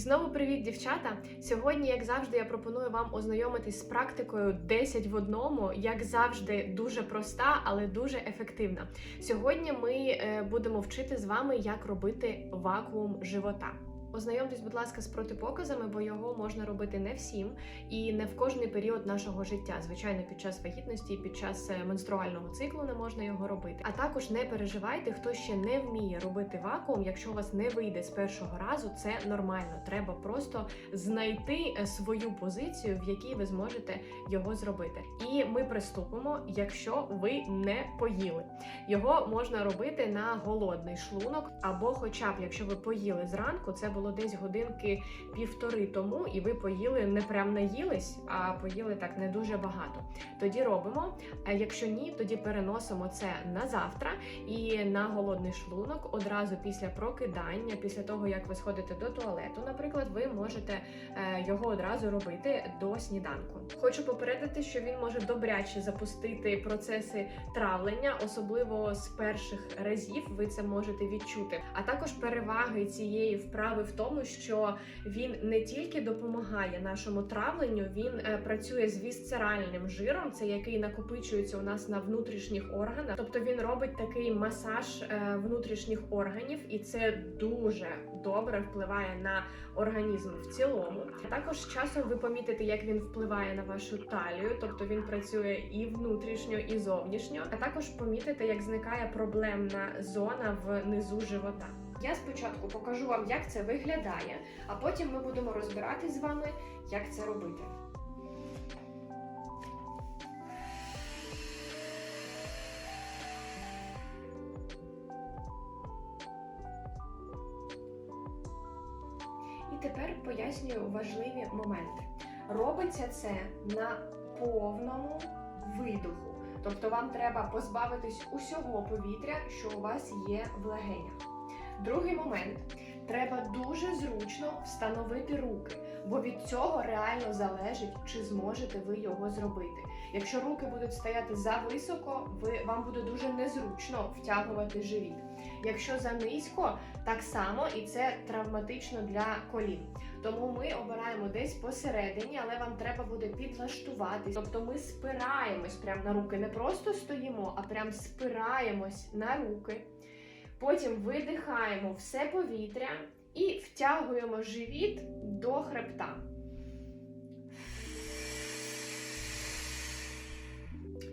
знову привіт, дівчата! Сьогодні, як завжди, я пропоную вам ознайомитись з практикою 10 в одному, як завжди, дуже проста, але дуже ефективна. Сьогодні ми е, будемо вчити з вами, як робити вакуум живота. Ознайомтесь, будь ласка, з протипоказами, бо його можна робити не всім і не в кожний період нашого життя. Звичайно, під час вагітності, під час е, менструального циклу не можна його робити. А також не переживайте, хто ще не вміє робити вакуум. Якщо у вас не вийде з першого разу, це нормально. Треба просто знайти е, свою позицію, в якій ви зможете його зробити. І ми приступимо, якщо ви не поїли. Його можна робити на голодний шлунок, або, хоча б якщо ви поїли зранку, це було десь годинки півтори тому, і ви поїли не прям наїлись, а поїли так не дуже багато. Тоді робимо. А якщо ні, тоді переносимо це на завтра і на голодний шлунок одразу після прокидання, після того як ви сходите до туалету, наприклад, ви можете е, його одразу робити до сніданку. Хочу попередити, що він може добряче запустити процеси травлення, особливо з перших разів ви це можете відчути. А також переваги цієї вправи в тому, що він не тільки допомагає нашому травленню, він е, працює з вісцеральним жиром, це який накопичується у нас на внутрішніх органах. Тобто він робить такий масаж е, внутрішніх органів, і це дуже добре впливає на організм в цілому. Також часом ви помітите, як він впливає на вашу талію, тобто він працює і внутрішньо, і зовнішньо. А також помітите, як зникає проблемна зона внизу живота. Я спочатку покажу вам, як це виглядає, а потім ми будемо розбирати з вами, як це робити. І тепер пояснюю важливі моменти. Робиться це на повному видоху. Тобто вам треба позбавитись усього повітря, що у вас є в легенях. Другий момент треба дуже зручно встановити руки, бо від цього реально залежить, чи зможете ви його зробити. Якщо руки будуть стояти зависоко, ви вам буде дуже незручно втягувати живіт. Якщо занизько, так само і це травматично для колін. Тому ми обираємо десь посередині, але вам треба буде підлаштуватись. Тобто ми спираємось прямо на руки, не просто стоїмо, а прям спираємось на руки. Потім видихаємо все повітря і втягуємо живіт до хребта.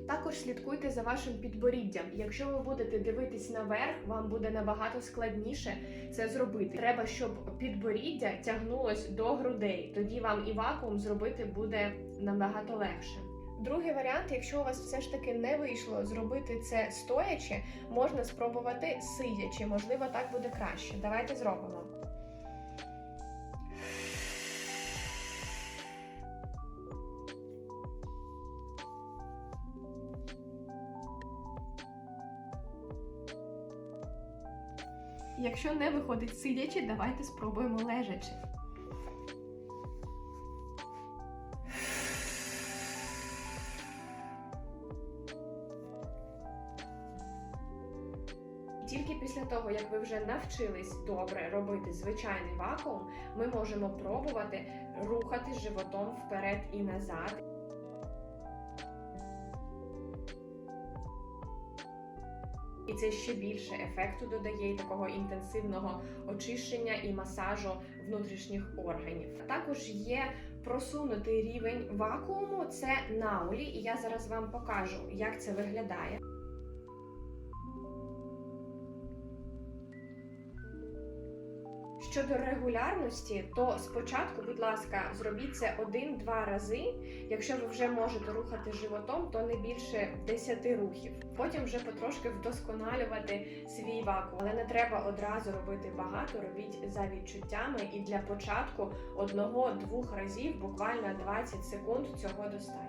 Також слідкуйте за вашим підборіддям. Якщо ви будете дивитись наверх, вам буде набагато складніше це зробити. Треба, щоб підборіддя тягнулось до грудей. Тоді вам і вакуум зробити буде набагато легше. Другий варіант, якщо у вас все ж таки не вийшло зробити це стоячи, можна спробувати сидячи. Можливо, так буде краще. Давайте зробимо. Якщо не виходить сидячи, давайте спробуємо лежачи. Тільки після того, як ви вже навчились добре робити звичайний вакуум, ми можемо пробувати рухати животом вперед і назад. І це ще більше ефекту додає і такого інтенсивного очищення і масажу внутрішніх органів. Також є просунутий рівень вакууму, це наулі, і я зараз вам покажу, як це виглядає. Щодо регулярності, то спочатку, будь ласка, зробіть це один-два рази. Якщо ви вже можете рухати животом, то не більше 10 рухів. Потім вже потрошки вдосконалювати свій вакуум. Але не треба одразу робити багато, робіть за відчуттями. І для початку одного-двох разів, буквально 20 секунд, цього достатньо.